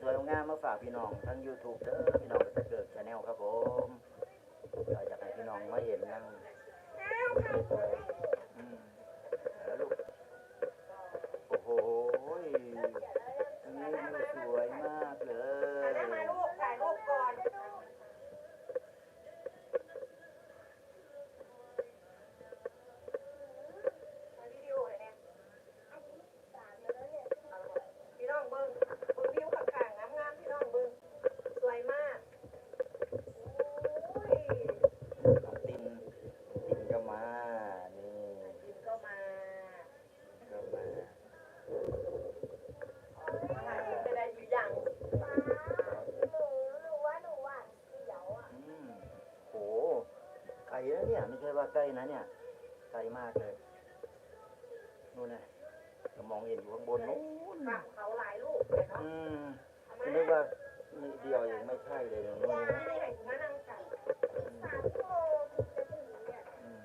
สวยๆงามมาฝากพี่น้องทั้ง YouTube เด้อพี่น้องจะเกิดชาแนลครับผมอยากให้พี่น้องมาเห็นนั่งสวยๆอืมแล้วลูกโอ้โหนี่สวยมากเลย ได้ไหมลูกถ่ายรูปก่อนถ่ายวิดีโอเลยเนี่ยพี่น้องเบิ้งเบิ้งวิวข้างๆงามๆพี่น้องเบิ้งสวยมากโอ้ย ตินตินก็มา นี่ กินก็มา ก็มา มาหากินไปได้อยู่อย่าง อืมโหไกลนะเนี่ย ไม่ ใช่ว่าใกล้นะเนี่ยไกลมากเลยนู่นน่ะจะมองเห็นอยู่ข้างบนนู้นฝั่งเขาหลายลูกเลยเนาะอืมเอามาคุณนึกว่านิดเดียวเองไม่ใช่เลยนะนู่นนี่นะ ให้มานั่งกัน อืม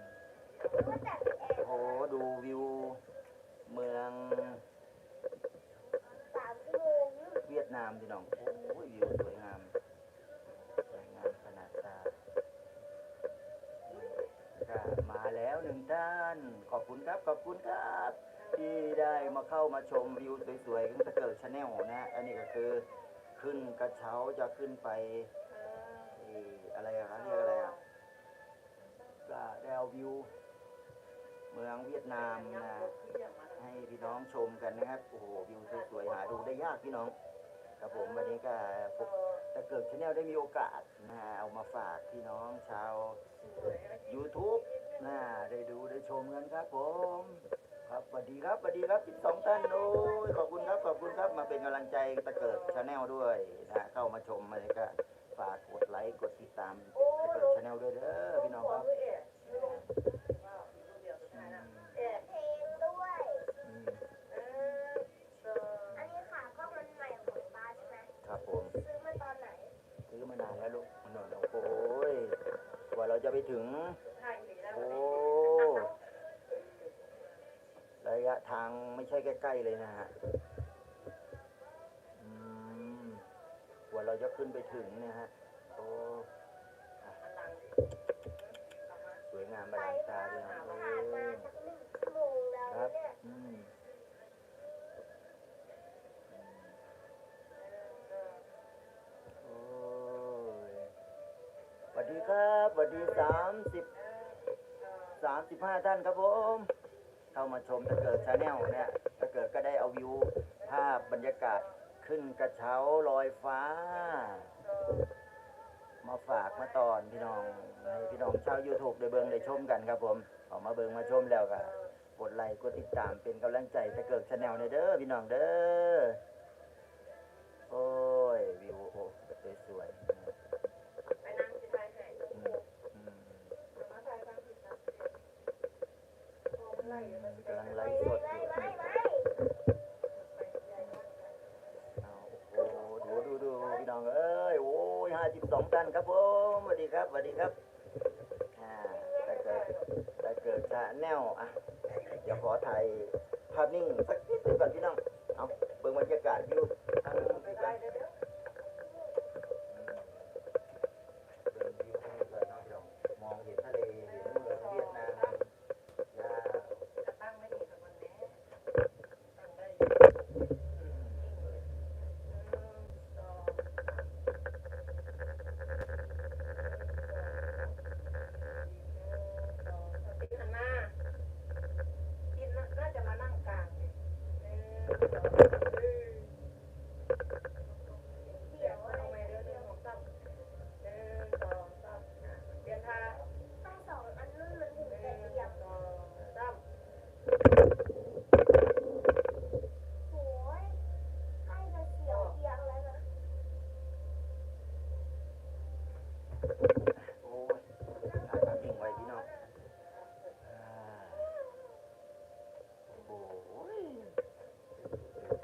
โอ้โห ดูวิว เมืองเวียดนามพี่น้อง โอ้ยวิวสวยงาม สวยงามขนาดตาก็มาแล้วหนึ่งท่าน ข อบคุณครับขอบคุณครับ ที่ได้มาเข้ามาชมวิวสวยๆของตะเกิดชาแนลนะ อันนี้ก็คือขึ้นกระเช้าจะขึ้นไปเอ่ออะไรอะครับเรียกอะไรอะก็ได้เอาวิว เมืองเวียดนามนะให้พี่น้องชมกันนะครับ โอ้โหวิวสวยๆหาดูได้ยากพี่น้องครับผมวันนี้ก็ผมตะเกิดชาแนลได้มีโอกาสนะเอามาฝากพี่น้องชาว YouTube นะได้ดูได้ชมกันครับผม ครับสวัสดีครับสวัสดีครับทิดสองท่านโอ้ยขอบคุณครับขอบคุณครับมาเป็นกำลังใจตะเกิดชาแนลด้วยนะเข้ามาชมมาเลยก็ฝากกดไลค์กดติดตามตะเกิดชาแนลด้วยเด้อพี่น้องครับอืมครับผม ซื้อมานานแล้วลูกนนโอ้ยกว่าเราจะไปถึง โอ้ ระยะ ทางไม่ใช่ใกล้ๆเลยนะฮะกว่าเราจะขึ้นไปถึงเนี่ยฮะ โอ้สวยงามบาลานตาด้วยนะเออครับอืมโอ้ยสวัสดีครับสวัสดีสามสิบสามสิบห้าท่านครับผม เข้ามาชมตะเกิดชาแนลเนี่ยตะเกิดก็ได้เอาวิวภาพบรรยากาศขึ้นกระเช้าลอยฟ้า มาฝากมาตอนพี่น้องให้พี่น้องชาว YouTube ได้เบิ่งได้ชมกันครับผมออกมาเบิ่งมาชมแล้วก็กดไลค์กดติดตามเป็นกำลังใจตะเกิดชาแนลเด้อพี่น้องเด้อโอ้ยวิวโอ้สวยๆนะอืมอืมกำลังไลฟ์สดอยู่ เอาโอ้โหดูดูดูพี่น้องเอ้ย โอ้ยห้าสิบสองตันครับผมสวัสดีครับสวัสดีครับ อ่าแต่เกิดแต่เกิดชาแนลอะ เดี๋ยวขอถ่าย ภาพนิ่งสักนิดหนึงก่อนพี่น้อง เอาเบิ่งบรรยากาศอยู่ทางนี้ก่อนอืมเบิ่งวิวทางนี้ก่อนเนาะพี่น้องมองเห็นทะเลเห็นเมืองเวียดนามยาวโอ้ยถ่ายภาพนิ่งไว้พี่น้องอ่าโอ้โห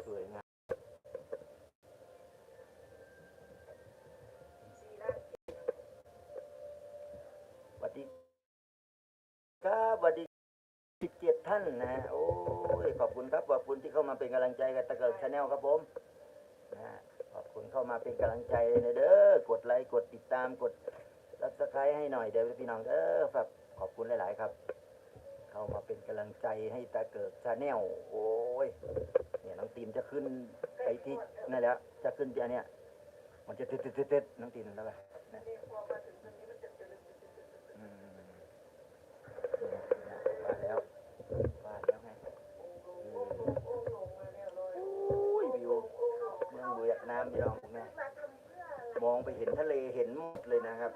สวยงาม สวัสดีครับสวัสดีสิบเจ็ดท่า นนะโอ้ยขอบคุณครับขอบคุณที่เข้ามาเป็นกำลังใจกับตะเกิดชาแนลครับผมนะขอบคุณเข้ามาเป็นกำลังใจเลยเด้อกดไลค์กดติดตามกดซับสไครต์ให้หน่อยเด้อพี่น้องเด้อฝากขอบคุณหลาย ๆ ครับ เข้ามาเป็นกำลังใจให้ตาเกิดชาแนลโอ้ยเนี่ยน้องตีมจะขึ้นไปที่นั่นแหละจะขึ้นที่อันเนี้ยมันจะตึ๊ดๆๆๆน้องตีมแล้วไปนะนี่พอมาถึงตรงนี้มันจะตื่นอืมาแล้ว ว่าแล้วไงอุ้ยวิวเมืองเวียดนามพี่น้องนะมองไปเห็นทะเลเห็นหมดเลยนะครับ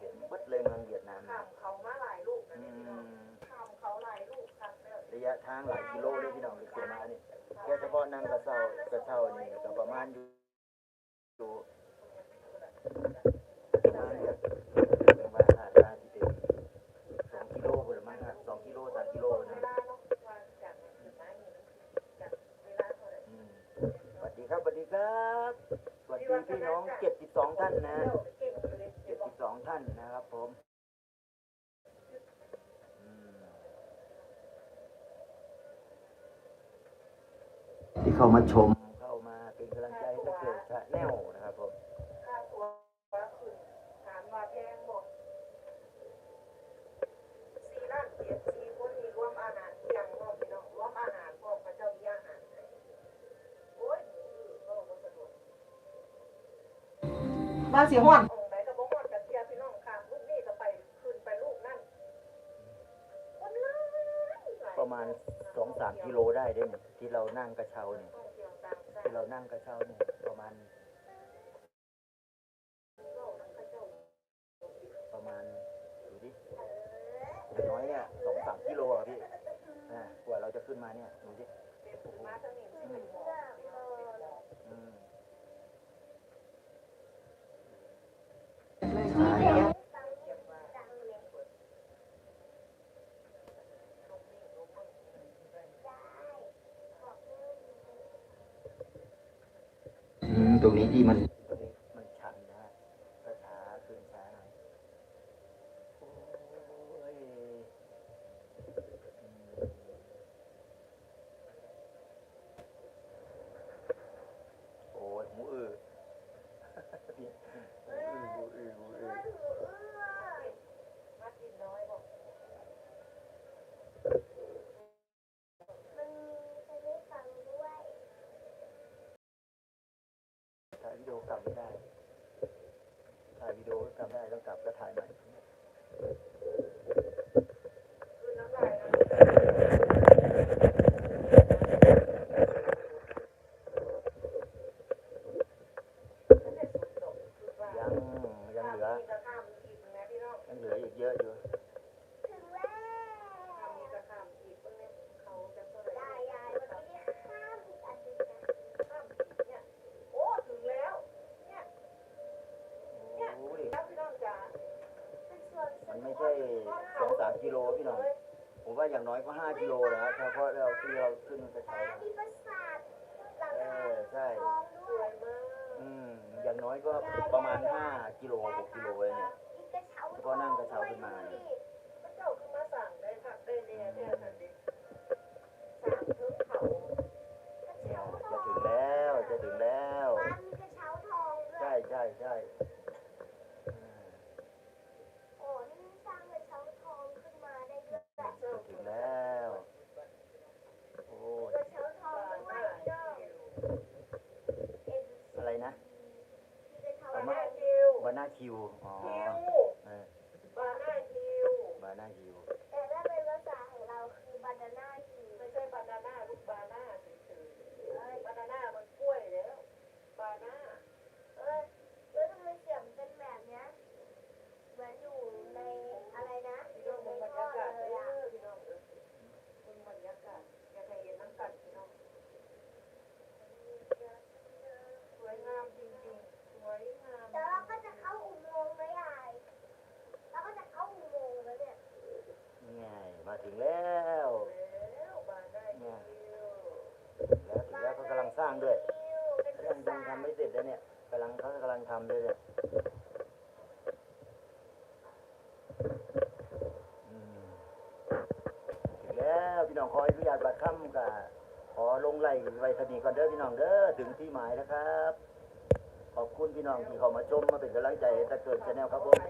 เห็นหมดเลยเมืองเวียดนามข้ามเขามาหลายลูกนะพี่น้องมข้ามเขาหลายลูกครับระยะทางหลายกิโลเลยพี่น้องที่ขึ้นมานี่แค่เฉพาะนั่งกระเช้ากระเช้านี่ก็ประมาณอยู่อยู่ประมาณเนี่ยประมาณหาดาที่เป็นสองกิโลหรือมั้งครับสองกิโลสามกิโล เว นะ ลาเนาะว่าจากจุดหมายนี้จากเวลาเท่าไหร่ อืมสวัสดี ครับสวัสดีพี่น้องเจ็ดสิบสองท่านนะเก่งอยู่เลยเจ็ดสิบสองท่านนะครับผมอืมที่เข้ามาชม เข้ามาเป็นกำลังใจให้เกิดชาแน มาสิฮ้อนองค์ใดก็บ่ฮอดจักเที่ยพี่น้องข้ามลูกนี่ก็ไปขึ้นไปลูกนั่นคนหลายหลายประมาณสองสามกิโลได้เด้เนี่ยที่เรานั่งกระเช้าเนี่ยท่องเที่ยวตามชาที่เรานั่งกระเช้าเนี่ยประมาณ ประมาณดูดิอย่างน้อยเนี่ยสองสามกิโลอะพี่นะกว่าเราจะขึ้นมาเนี่ยดูดิ มาทางนี้มันเป็นหมอกพี่น้องเป็นหมอก อืม เก็บว่าลงนี่ลงมั่ง อืมต รงนี้ที่มันมันชันนะฮะก็ช้าขึ้นช้าหน่อยโอ้ยอืมโอ้ยหมูอือหมูอือหมูอือหมูอือ มากินน้อยบอก ถ่ายวิดีโอกลับไม่ได้ ถ่ายวิดีโอกลับได้ต้องกลับก็ถ่ายใหม่ คือน้ำลายนะไม่ได้สุดดอกคือว่า ยังยังเหลือ มีกระข้ามอีกนะพี่น้อง ยังเหลืออีกเยอะอยู่ ทำมีกระข้ามอีกพวกนี้เขาจะเท่าไหร่ข้ามอีกเนี่ยโอ้ถึงแล้ว เนี่ย โอ้ย แล้วพี่น้องจ๋า มันไม่ใช่สองสามกิโลพี่น้อง ผมว่าอย่างน้อย กิโลนะครับเพราะเราที่เราขึ้นกระเช้าเออใช่สวยมากอืมอย่างน้อยก็ประมาณห้ากิโลหกกิโลเลยเนี่ย ก็นั่งกระเช้าขึ้นมาเนี่ยพระเจ้าขึ้นมาสั่งได้ผักได้เนี่ยแค่ทันดิสั่งเพิ่งเขา เนี่ยจะถึงแล้วจะถึงแล้ว ใช่ใช่ใช่อืมจะถึงแล้ว โอ้ยอะไรนะ บาหน้าคิ วบานาคิว อ๋อ คิว เออบาหน้าคิว บานาคิว ไม่ใช่บานาน่าลูกบาหน้าเฉยๆบานาน่ามันกล้วยแล้ว บาหน้า พี่น้องมึงบรรยากาศเด้อพี่น้องเด้อมึงบรรยากาศอยากให้เห็นน้ำกันพี่น้องสวยงามจริงๆ สวยงาม เดี๋ยวเราก็จะเข้าอุโมงค์ไหมยายเราก็จะเข้าอุโมงค์แล้วเนี่ย นี่ไงมาถึงแล้ว แล้วบาได้คิว แล้วถึงแล้วเขากำลังสร้างด้วย เป็น ยังยังทำไม่เสร็จแล้วเนี่ยกำลังเขากำลังทำ เลยเนี่ยอืมถึงแล้วพี่น้องขออนุญาตบัตรค่ำกับขอลงไล่ไว้สนีก่อนเด้อพี่น้องเด้อถึงที่หมายแล้วครับ ขอบคุณพี่น้องที่เข้ามาชมมาเป็นกำลังใจแตะเกิดชาแนลครับผม